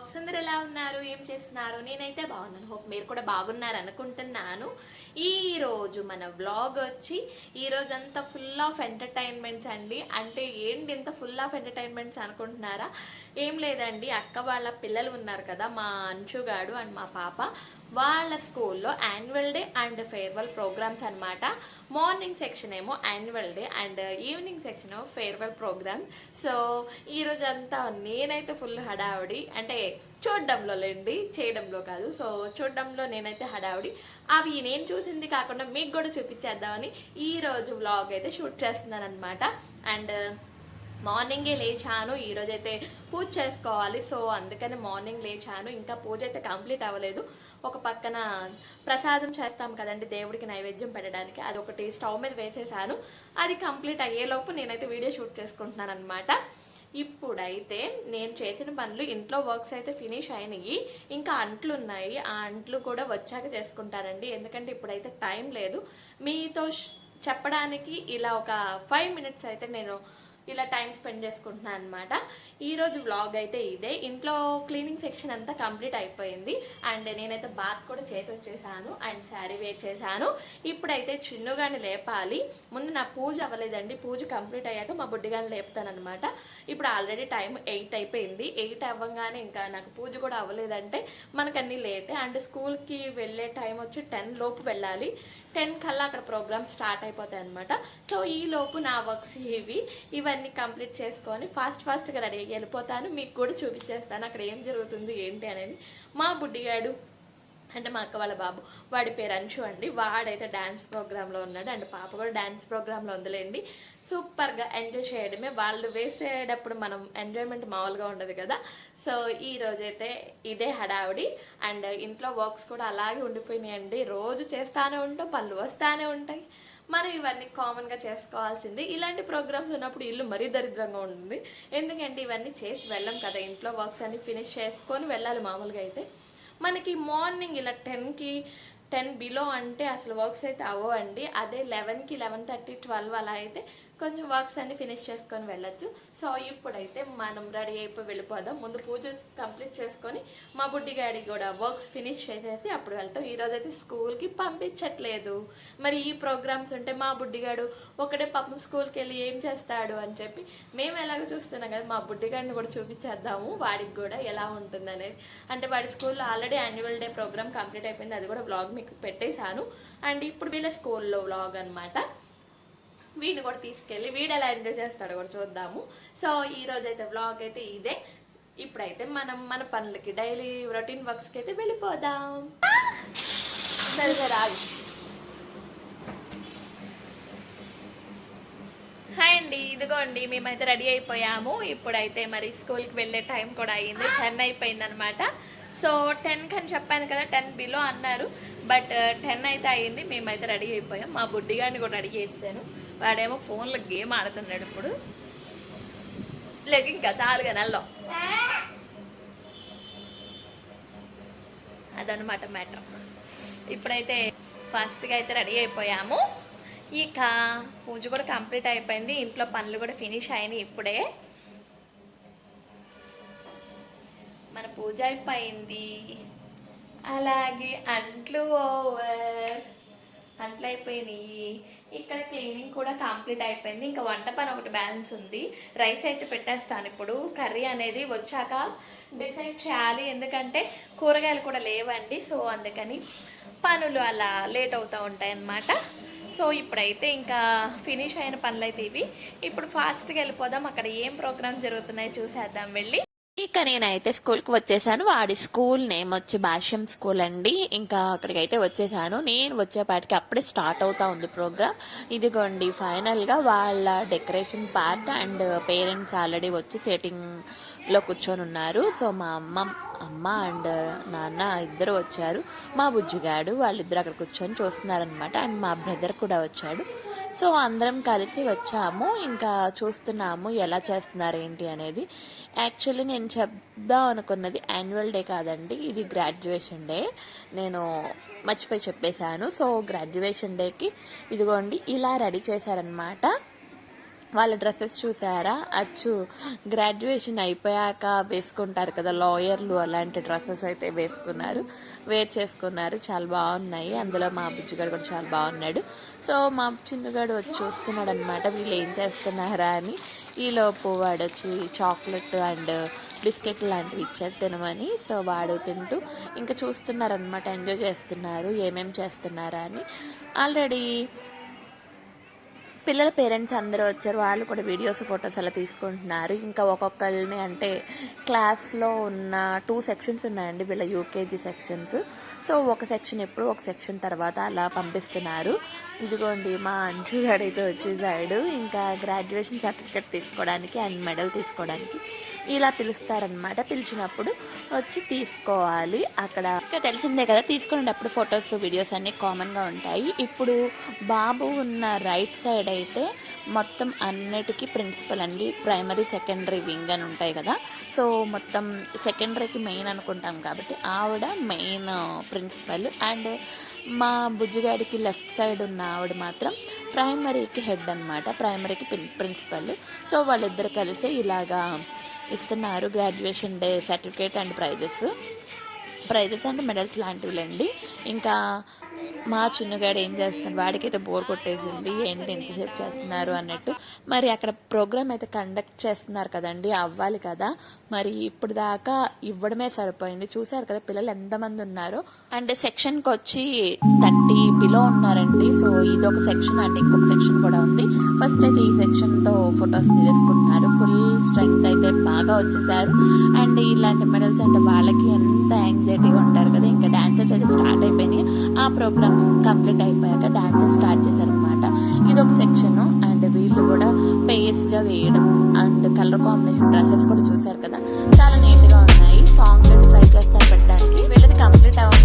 సుజీ అందరు ఎలా ఉన్నారు? ఏం చేస్తున్నారు? నేనైతే బాగున్నాను. హోప్ మీరు కూడా బాగున్నారు అనుకుంటున్నాను. ఈరోజు మన వ్లాగ్ వచ్చి ఈ అంతా ఫుల్ ఆఫ్ ఎంటర్టైన్మెంట్స్ అండి. అంటే ఏంటి ఇంత ఫుల్ ఆఫ్ ఎంటర్టైన్మెంట్స్ అనుకుంటున్నారా? ఏం లేదండి. అక్క వాళ్ళ పిల్లలు ఉన్నారు కదా మా అంచుగాడు అండ్ మా పాప. వాళ్ళ స్కూల్లో annual day and farewell programs అన్నమాట. మార్నింగ్ సెక్షన్ ఏమో annual day and evening section ఏమో ఫేర్వెల్ ప్రోగ్రామ్ సో ఈ అంతా నేనైతే ఫుల్ హడావిడి అంటే చూడడంలో లేండి చేయడంలో కాదు. సో చూడడంలో నేనైతే హడావిడి. అవి నేను చూసింది కాకుండా మీకు కూడా చూపించేద్దామని ఈ రోజు వ్లాగ్ అయితే షూట్ చేస్తున్నాను అనమాట అండ్ మార్నింగే లేచాను ఈరోజు అయితే పూజ చేసుకోవాలి. సో అందుకని మార్నింగ్ లేచాను. ఇంకా పూజ అయితే కంప్లీట్ అవ్వలేదు. ఒక పక్కన ప్రసాదం చేస్తాం కదండి దేవుడికి నైవేద్యం పెట్టడానికి. అది ఒకటి స్టవ్ మీద వేసేసాను. అది కంప్లీట్ అయ్యేలోపు నేనైతే వీడియో షూట్ చేసుకుంటున్నాను అనమాట ఇప్పుడైతే నేను చేసిన పనులు ఇంట్లో వర్క్స్ అయితే ఫినిష్ అయినాయి. ఇంకా అంట్లు ఉన్నాయి. ఆ అంట్లు కూడా వచ్చాక చేసుకుంటానండి. ఎందుకంటే ఇప్పుడైతే టైం లేదు. మీతో చెప్పడానికి ఇలా ఒక ఫైవ్ మినిట్స్ అయితే నేను ఇలా టైం స్పెండ్ చేసుకుంటున్నాను అనమాట ఈరోజు వ్లాగ్ అయితే ఇదే. ఇంట్లో క్లీనింగ్ సెక్షన్ అంతా కంప్లీట్ అయిపోయింది. అండ్ నేనైతే బాత్ కూడా చేసి వచ్చేసాను. అండ్ శారీ వేర్ చేశాను. ఇప్పుడైతే చిన్నుగాని లేపాలి. ముందు నా పూజ అవ్వలేదండి. పూజ కంప్లీట్ అయ్యాక మా బుడ్డిగాని లేపుతాను అనమాట ఇప్పుడు ఆల్రెడీ టైం ఎయిట్ అయిపోయింది. ఎయిట్ అవ్వగానే ఇంకా నాకు పూజ కూడా అవ్వలేదంటే మనకన్నీ లేటే. అండ్ స్కూల్కి వెళ్ళే టైం వచ్చి టెన్ లోపు వెళ్ళాలి. టెన్ కల్లా అక్కడ ప్రోగ్రామ్ స్టార్ట్ అయిపోతాయి అనమాట సో ఈ లోపు నా వర్క్స్ ఇవి ఇవన్నీ కంప్లీట్ చేసుకొని ఫాస్ట్ ఫాస్ట్గా రెడీ అయ్యి వెళ్ళిపోతాను. మీకు కూడా చూపించేస్తాను అక్కడ ఏం జరుగుతుంది ఏంటి అనేది. మా బుడ్డిగాడు అంటే మా అక్క వాళ్ళ బాబు వాడి పేరు అంశు అండి. వాడైతే డ్యాన్స్ ప్రోగ్రాంలో ఉన్నాడు. అండ్ పాప కూడా డ్యాన్స్ ప్రోగ్రాంలో ఉందిలేండి. సూపర్గా ఎంజాయ్ చేయడమే. వాళ్ళు వేసేటప్పుడు మనం ఎంజాయ్మెంట్ మామూలుగా ఉండదు కదా. సో ఈ రోజైతే ఇదే హడావిడి. అండ్ ఇంట్లో వర్క్స్ కూడా అలాగే ఉండిపోయినాయండి. రోజు చేస్తానే ఉంటాం పనులు వస్తానే ఉంటాయి. మనం ఇవన్నీ కామన్గా చేసుకోవాల్సింది. ఇలాంటి ప్రోగ్రామ్స్ ఉన్నప్పుడు ఇల్లు మరీ దరిద్రంగా ఉంటుంది. ఎందుకంటే ఇవన్నీ చేసి వెళ్ళం కదా. ఇంట్లో వర్క్స్ అన్ని ఫినిష్ చేసుకొని వెళ్ళాలి మామూలుగా అయితే. మనకి మార్నింగ్ ఇలా టెన్కి టెన్ బిలో అంటే అసలు వర్క్స్ అయితే అవ్వండి అదే లెవెన్కి లెవెన్ థర్టీ ట్వెల్వ్ అలా అయితే కొంచెం వర్క్స్ అన్ని ఫినిష్ చేసుకొని వెళ్ళొచ్చు. సో ఇప్పుడైతే మనం రెడీ అయిపోయి వెళ్ళిపోదాం. ముందు పూజ కంప్లీట్ చేసుకొని మా బుడ్డి గాడి కూడా వర్క్స్ ఫినిష్ చేసేసి అప్పుడు వెళ్తాం. ఈరోజు అయితే స్కూల్కి పంపించట్లేదు. మరి ఈ ప్రోగ్రామ్స్ ఉంటే మా బుడ్డిగాడు ఒకటే పాపం స్కూల్కి వెళ్ళి ఏం చేస్తాడు అని చెప్పి మేము ఎలాగో చూస్తున్నాం కదా మా బుడ్డిగాడిని కూడా చూపించేద్దాము. వాడికి కూడా ఎలా ఉంటుంది అనేది అంటే వాడి స్కూల్లో already annual day program complete అయిపోయింది. అది కూడా వ్లాగ్ మీకు పెట్టేశాను. అండ్ ఇప్పుడు వీళ్ళ స్కూల్లో వ్లాగ్ అనమాట వీడిని కూడా తీసుకెళ్ళి వీడు ఎలా ఎంజాయ్ చేస్తాడో కూడా చూద్దాము. సో ఈ రోజు అయితే బ్లాగ్ అయితే ఇదే. ఇప్పుడైతే మనం మన పనులకి డైలీ రొటీన్ వర్క్స్కి అయితే వెళ్ళిపోదాం. సరే సరే హాయ్ అండి ఇదిగోండి మేమైతే రెడీ అయిపోయాము. ఇప్పుడైతే మరి స్కూల్కి వెళ్ళే టైం కూడా అయ్యింది టెన్ అయిపోయింది అనమాట సో టెన్కి అని చెప్పాను కదా టెన్ బిలో అన్నారు. బట్ టెన్ uh, అయితే అయ్యింది మేమైతే రెడీ అయిపోయాం. మా బుడ్డిగాడిని కూడా రెడీ చేస్తాను వాడేమో ఫోన్లో గేమ్ ఆడుతున్నాడు ఇప్పుడు. లేక ఇంకా చాలుగా నెలలో అదనమాట మ్యాటర్. ఇప్పుడైతే ఫాస్ట్గా అయితే రెడీ అయిపోయాము. ఇక పూజ కూడా కంప్లీట్ అయిపోయింది. ఇంట్లో పనులు కూడా ఫినిష్ అయినాయి ఇప్పుడే. మన పూజ అయిపోయింది. అలాగే అంట్లు ఓవర్. అంట్లు అయిపోయినాయి. ఇక్కడ క్లీనింగ్ కూడా కంప్లీట్ అయిపోయింది. ఇంకా వంట పని ఒకటి బ్యాలెన్స్ ఉంది. రైస్ అయితే పెట్టేస్తాను ఇప్పుడు. కర్రీ అనేది వచ్చాక డిసైడ్ చేయాలి. ఎందుకంటే కూరగాయలు కూడా లేవండి. సో అందుకని పనులు అలా లేట్ అవుతూ ఉంటాయి అన్నమాట. సో ఇప్పుడైతే ఇంకా ఫినిష్ అయిన పనులు అయితే ఇవి. ఇప్పుడు ఫాస్ట్గా వెళ్ళిపోదాం. అక్కడ ఏం ప్రోగ్రామ్ జరుగుతున్నాయో చూసేద్దాం. వెళ్ళి ఇక నేనైతే స్కూల్కి వచ్చేసాను. వాడి స్కూల్ నేమ్ వచ్చి భాష్యం స్కూల్ అండి. ఇంకా అక్కడికైతే వచ్చేసాను. నేను వచ్చేపాటికి అప్పుడే స్టార్ట్ అవుతా ఉంది ప్రోగ్రామ్ ఇదిగోండి ఫైనల్గా వాళ్ళ decoration part and parents already వచ్చి సెట్టింగ్లో కూర్చొని ఉన్నారు. సో మా అమ్మ అమ్మ అండ్ నాన్న ఇద్దరు వచ్చారు. మా బుజ్జిగాడు వాళ్ళిద్దరు అక్కడ కూర్చొని చూస్తున్నారనమాట అండ్ మా బ్రదర్ కూడా వచ్చాడు. సో అందరం కలిసి వచ్చాము. ఇంకా చూస్తున్నాము ఎలా చేస్తున్నారు ఏంటి అనేది. యాక్చువల్లీ నేను చెప్దాం అనుకున్నది యాన్యువల్ డే కాదండి. ఇది గ్రాడ్యుయేషన్ డే నేను మర్చిపోయి చెప్పేశాను. సో గ్రాడ్యుయేషన్ డేకి ఇదిగోండి ఇలా రెడీ చేశారనమాట వాళ్ళ డ్రెస్సెస్ చూసారా? అచ్చు గ్రాడ్యుయేషన్ అయిపోయాక వేసుకుంటారు కదా లాయర్లు అలాంటి డ్రెస్సెస్ అయితే వేసుకున్నారు. వేర్ చేసుకున్నారు చాలా బాగున్నాయి. అందులో మా బుజ్జిగాడు కూడా చాలా బాగున్నాడు. సో మా చిన్నగాడు వచ్చి చూస్తున్నాడు అనమాట వీళ్ళు ఏం చేస్తున్నారా అని. ఈలోపు వాడు వచ్చి చాక్లెట్ అండ్ బిస్కెట్ లాంటివి ఇచ్చారు తినమని. సో వాడు తింటూ ఇంకా చూస్తున్నారనమాట ఎంజాయ్ చేస్తున్నారు ఏమేమి చేస్తున్నారా అని. ఆల్రెడీ పిల్లల పేరెంట్స్ అందరూ వచ్చారు. వాళ్ళు కూడా వీడియోస్ ఫొటోస్ అలా తీసుకుంటున్నారు. ఇంకా ఒక్కొక్కరిని అంటే క్లాస్లో ఉన్న టూ సెక్షన్స్ ఉన్నాయండి. వీళ్ళ యూకేజీ సెక్షన్స్ సో ఒక సెక్షన్ ఎప్పుడు ఒక సెక్షన్ తర్వాత అలా పంపిస్తున్నారు. ఇదిగోండి మా అంచు గడైతే వచ్చేసాడు. ఇంకా గ్రాడ్యుయేషన్ సర్టిఫికేట్ తీసుకోవడానికి అండ్ మెడల్ తీసుకోవడానికి ఇలా పిలుస్తారనమాట పిలిచినప్పుడు వచ్చి తీసుకోవాలి. అక్కడ ఇంకా తెలిసిందే కదా తీసుకునేటప్పుడు ఫొటోస్ వీడియోస్ అన్నీ కామన్గా ఉంటాయి. ఇప్పుడు బాబు ఉన్న రైట్ సైడ్ అయితే మొత్తం అన్నిటికీ ప్రిన్సిపల్ అండి. ప్రైమరీ సెకండరీ వింగ్ అని ఉంటాయి కదా. సో మొత్తం సెకండరీకి మెయిన్ అనుకుంటాం కాబట్టి ఆవిడ మెయిన్ ప్రిన్సిపల్ అండ్ మా బుజ్జిగాడికి లెఫ్ట్ సైడ్ ఉన్న ఆవిడ మాత్రం ప్రైమరీకి హెడ్ అనమాట ప్రైమరీకి ప్రిన్సిపల్ సో వాళ్ళిద్దరు కలిసి ఇలాగా ఇస్తున్నారు graduation day certificate and prizes prizes and medals లాంటివిలేండి. ఇంకా మా చిన్నగాడు ఏం చేస్తున్నాడు? వాడికైతే బోర్ కొట్టేసింది. ఏంటి ఎంతసేపు చేస్తున్నారు అన్నట్టు. మరి అక్కడ ప్రోగ్రామ్ అయితే కండక్ట్ చేస్తున్నారు కదండి అవ్వాలి కదా. మరి ఇప్పుడు దాకా ఇవ్వడమే సరిపోయింది. చూసారు కదా పిల్లలు ఎంతమంది ఉన్నారు. అండ్ సెక్షన్కి వచ్చి థర్టీ బిలో ఉన్నారండి. సో ఇది ఒక సెక్షన్ అంటే ఇంకొక సెక్షన్ కూడా ఉంది. ఫస్ట్ అయితే ఈ సెక్షన్తో ఫొటోస్ తీసుకుంటున్నారు. ఫుల్ స్ట్రెంగ్త్ అయితే బాగా వచ్చేసారు. అండ్ ఇలాంటి మెడల్స్ అంటే వాళ్ళకి ఎంత యాంగ్జైటీగా ఉంటారు కదా. ఇంకా డాన్సెస్ అయితే స్టార్ట్ అయిపోయినాయి. ఆ ప్రోగ్రామ్ కంప్లీట్ అయిపోయాక డాన్సెస్ స్టార్ట్ చేశారనమాట ఇది ఒక సెక్షన్ అండ్ వీళ్ళు కూడా పేస్గా వేయడం అండ్ కలర్ కాంబినేషన్ డ్రెస్సెస్ కూడా చూశారు కదా. చాలా నీట్గా ఉన్నాయి. సాంగ్స్ అయితే ట్రై చేస్తారు పెట్టడానికి. వీళ్ళది కంప్లీట్ అవ్వగానే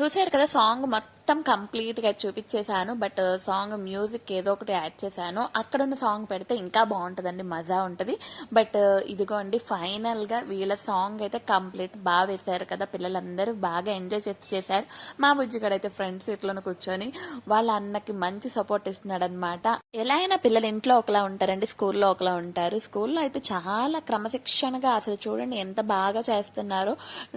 చూసారు కదా సాంగ్ మొత్తం. మొత్తం కంప్లీట్గా చూపించేశాను బట్ సాంగ్ మ్యూజిక్ ఏదో ఒకటి యాడ్ చేశాను. అక్కడ ఉన్న సాంగ్ పెడితే ఇంకా బాగుంటుందండి మజా ఉంటుంది. బట్ ఇదిగోండి ఫైనల్గా వీళ్ళ సాంగ్ అయితే కంప్లీట్ బాగా వేశారు కదా. పిల్లలందరూ బాగా ఎంజాయ్ చేసి చేశారు. మా బుజ్జిగాడు అయితే ఫ్రెండ్స్ సీట్లోనే కూర్చొని వాళ్ళ అన్నకి మంచి సపోర్ట్ ఇస్తున్నాడు అనమాట ఎలా అయినా పిల్లలు ఇంట్లో ఒకలా ఉంటారండి. స్కూల్లో ఒకలా ఉంటారు. స్కూల్లో అయితే చాలా క్రమశిక్షణగా అసలు చూడండి ఎంత బాగా చేస్తున్నారో.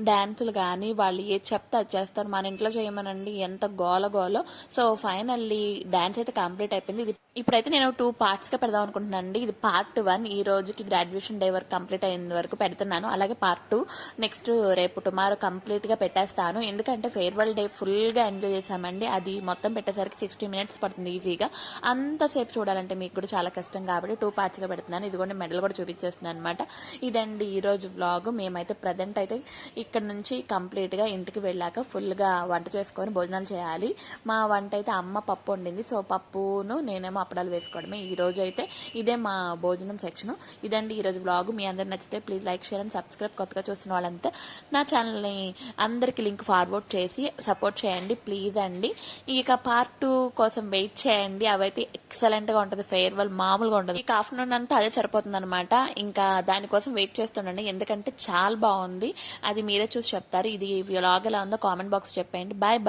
డాన్సులు కానీ వాళ్ళు ఏ చెప్తే అది చేస్తారు. మన ఇంట్లో చేయమనండి. ఎంత గోల గోల. సో ఫైనల్లీ డాన్స్ అయితే కంప్లీట్ అయిపోయింది. ఇది ఇప్పుడైతే నేను టూ పార్ట్స్గా పెడదాం అనుకుంటున్నాను అండి ఇది పార్ట్ వన్ ఈ రోజుకి గ్రాడ్యుయేషన్ డే వరకు కంప్లీట్ అయిన వరకు పెడుతున్నాను. అలాగే పార్ట్ టూ నెక్స్ట్ రేపు టుమారో కంప్లీట్గా పెట్టేస్తాను. ఎందుకంటే ఫేర్వెల్ డే ఫుల్గా ఎంజాయ్ చేశామండి. అది మొత్తం పెట్టేసరికి సిక్స్టీ మినిట్స్ పడుతుంది ఈజీగా అంతసేపు చూడాలంటే మీకు కూడా చాలా కష్టం కాబట్టి టూ పార్ట్స్గా పెడుతున్నాను పెడుతున్నాను. ఇదిగోండి మెడల్ కూడా చూపించేస్తున్నాను అనమాట ఇదండి ఈరోజు బ్లాగ్ మేమైతే ప్రజెంట్ అయితే ఇక్కడ నుంచి కంప్లీట్గా ఇంటికి వెళ్ళాక ఫుల్గా వంట చేసుకొని భోజనాలు చేయాలి. మా వంట అయితే అమ్మ పప్పు వండింది. సో పప్పును నేనేమో అప్పడాలు వేసుకోవడమే. ఈ రోజు అయితే ఇదే మా భోజనం సెక్షన్ ఇదండి ఈ రోజు బ్లాగ్ మీ అందరు నచ్చితే please like share and subscribe కొత్తగా చూస్తున్న వాళ్ళంతా నా ఛానల్ని అందరికి లింక్ ఫార్వర్డ్ చేసి సపోర్ట్ చేయండి ప్లీజ్ అండి. ఇక పార్ట్ టూ కోసం వెయిట్ చేయండి. అవైతే ఎక్సలెంట్గా ఉంటుంది. ఫేర్వెల్ మామూలుగా ఉంటుంది ఇక ఆఫ్టర్నూన్ అంతా అదే సరిపోతుంది అనమాట ఇంకా దానికోసం వెయిట్ చేస్తుండండి. ఎందుకంటే చాలా బాగుంది. అది మీరే చూసి చెప్తారు. ఇది వ్లాగ్ ఎలా ఉందో కామెంట్ బాక్స్ చెప్పేయండి. Bye bye